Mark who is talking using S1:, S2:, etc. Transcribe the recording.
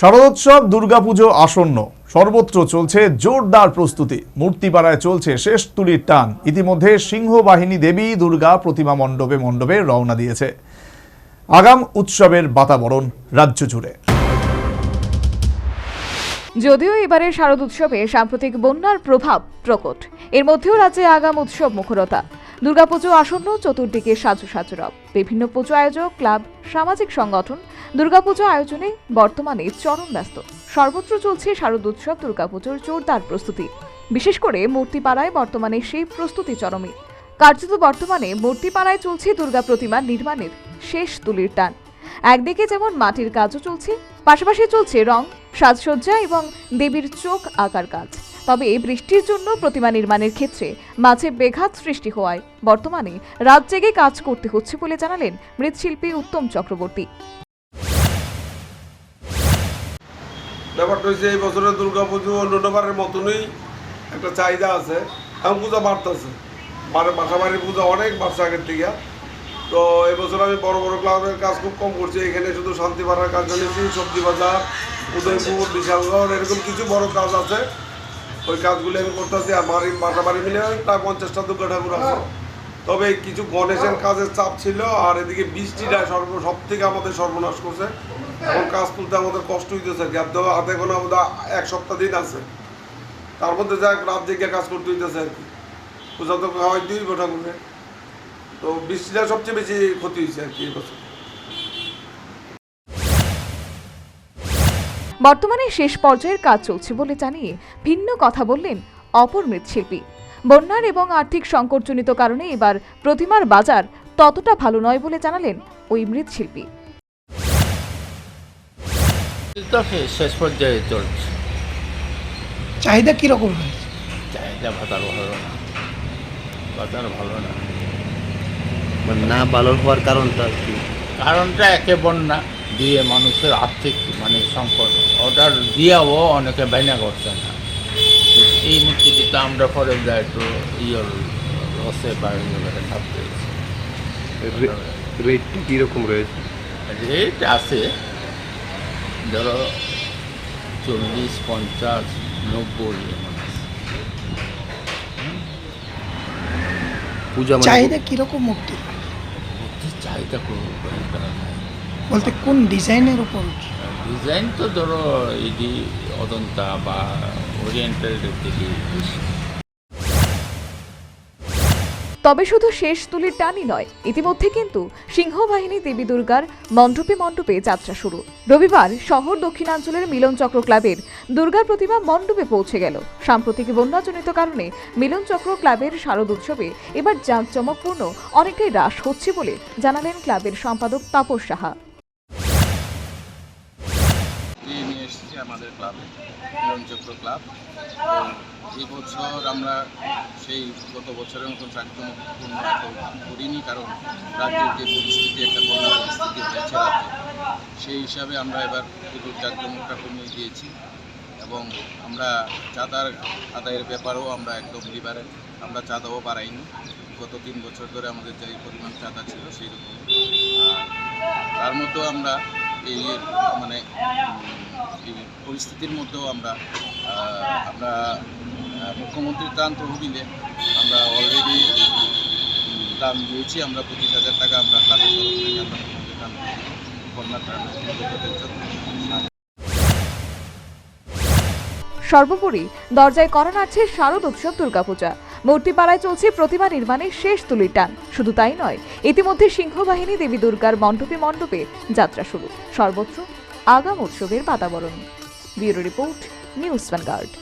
S1: শারদোৎসব, দুর্গাপুজো আসন্ন। সর্বত্র চলছে জোরদার প্রস্তুতি। মূর্তিপাড়ায় চলছে শেষ তুলির টান। ইতিমধ্যে সিংহবাহিনী দেবী দুর্গা প্রতিমা মণ্ডপে মণ্ডপে রওনা দিয়েছে। আগাম উৎসবের বাতাবরণ রাজ্য জুড়ে।
S2: যদিও এবারের শারদ উৎসবে সাম্প্রতিক বন্যার প্রভাব প্রকট। এর মধ্যেও রাজ্যে আগাম উৎসব মুখরতা। দুর্গাপুজো আসন্ন, চতুর্দিকে সাজু সাজুরব বিভিন্ন পুজো আয়োজক, ক্লাব, সামাজিক সংগঠন, দুর্গাপুজো আয়োজনে বর্তমানে চরম ব্যস্ত। সর্বত্র চলছে শারদ উৎসব, দুর্গাপুজোর জোরদার প্রস্তুতি। বিশেষ করে মূর্তিপাড়ায় বর্তমানে সেই প্রস্তুতি চরমে। কার্যত বর্তমানে মূর্তিপাড়ায় চলছে দুর্গা প্রতিমা নির্মাণের শেষ তুলির টান। একদিকে যেমন মাটির কাজও চলছে, পাশাপাশি চলছে রং, সাজসজ্জা এবং দেবীর চোখ আঁকার কাজ। তবে এই বৃষ্টির জন্য প্রতিমা নির্মাণের ক্ষেত্রে মাঝে বেঘাত সৃষ্টি হওয়ায় বর্তমানে রাত জেগে কাজ করতে হচ্ছে বলে জানালেন মৃৎশিল্পী উত্তম চক্রবর্তী।
S3: ব্যাপারটা হচ্ছে এই বছরের দুর্গা পুজো অন্যবারের মতনই একটা চাহিদা আছে এখন পূজা বাড়তেছে। মানে বাসা পূজা অনেক বাড়ছে আগের থেকে। তো এবছর আমি বড় বড় ক্লাবের কাজ খুব কম করছি। এখানে শুধু শান্তি বাড়ার কাজ জানিয়েছি সবজি বাজার, উদয়পুর, বিশালগড়, এরকম কিছু বড় কাজ আছে। ওই কাজগুলি আমি করতেছি আর বাড়ি মিলে প্রায় পঞ্চাশটা দুর্গা ঠাকুর আছে তবে কিছু গণেশের কাজের চাপ ছিল আর এদিকে বৃষ্টিটা সর্ব সব থেকে আমাদের সর্বনাশ করছে। এখন কাজ তুলতে আমাদের কষ্ট হইতেছে আর কি আর ধরো হাতে কোনো আমাদের এক সপ্তাহ দিন আছে। তার মধ্যে যা রাত জেগে কাজ করতে হইতেছে আর কি। পূজা তো হয় দুই ঠাকুরে তো বৃষ্টিটা সবচেয়ে বেশি ক্ষতি হয়েছে আর কি এবছর
S2: বর্তমানে শেষ পর্যায়ের কাজ চলছে বলে জানিয়ে ভিন্ন কথা বললেন অপর মৃৎশিল্পী। বন্যার এবং আর্থিক সংকটজনিত কারণে এবার প্রতিমার বাজার ততটা ভালো নয় বলে জানালেন ওই মৃৎশিল্পী।
S4: তো শেষ পর্যায়ে চলছে।
S5: চাহিদা কীরকম
S4: চাহিদা বাজার ভালো না। বাজার ভালো না।
S6: না ভালো হওয়ার কারণটা কি?
S4: কারণটা একে বন্যা। দিয়ে মানুষের আর্থিক মানে সংকট অর্ডার দিয়েও অনেকে বাইনা করছে না। এই মূর্তিটি তো আমরা পরে যাই একটু ইয়র লসে বা ইয়ে থাকতে
S6: রে- রেটটা কীরকম রয়েছে?
S4: রেট আছে ধরো চল্লিশ পঞ্চাশ নব্বই
S6: পূজা মানে
S5: চাহিদা কীরকম মূর্তি
S4: মূর্তির চাহিদা নাই।
S5: বলতে কোন ডিজাইনের উপর
S4: ডিজাইন তো ধরো এডি অজন্তা বা ওরিয়েন্টাল দিকে
S2: তবে শুধু শেষ তুলির টানই নয় ইতিমধ্যে কিন্তু সিংহবাহিনী দেবী দুর্গার মণ্ডপে মণ্ডপে যাত্রা শুরু। রবিবার শহর দক্ষিণাঞ্চলের মিলন চক্র ক্লাবের দুর্গা প্রতিমা মণ্ডপে পৌঁছে গেল। সাম্প্রতিক বন্যাজনিত কারণে মিলন চক্র ক্লাবের শারদ উৎসবে এবার জাঁকজমকপূর্ণ অনেকটাই হ্রাস হচ্ছে বলে জানালেন ক্লাবের সম্পাদক তাপস সাহা।
S7: আমাদের ক্লাবে মিলনচক্র ক্লাব। তো এই বছর আমরা সেই গত বছরের মতন জাঁকজমকপূর্ণ এত করিনি, কারণ রাজ্যের যে পরিস্থিতি, একটা বন্যা পরিস্থিতি হয়েছে রাজ্যে। সেই হিসাবে আমরা এবার পুজোর জাঁকজমকটা কমিয়ে দিয়েছি এবং আমরা চাঁদার আদায়ের ব্যাপারেও আমরা একদম লিবারে আমরা চাঁদাও বাড়াইনি। গত তিন বছর ধরে আমাদের যে পরিমাণ চাঁদা ছিল সেই রকম তার মধ্যেও আমরা এই মানে পরিস্থিতির মধ্যেও আমরা আমরা মুখ্যমন্ত্রীর ত্রাণ তহবিলে আমরা অলরেডি দান দিয়েছি। আমরা পঁচিশ হাজার টাকা আমরা ক্লাবের তরফ থেকে আমরা মুখ্যমন্ত্রীর দিয়েছি বন্যা ত্রাণ জন্য
S2: সর্বোপরি দরজায় করা নাড়ছে শারদ উৎসব দুর্গাপূজা। মূর্তিপাড়ায় চলছে প্রতিমা নির্মাণের শেষ তুলির টান। শুধু তাই নয়, ইতিমধ্যে সিংহবাহিনী দেবী দুর্গার মণ্ডপে মণ্ডপে যাত্রা শুরু। সর্বত্র আগাম উৎসবের বাতাবরণ। Bureau report, news vanguard.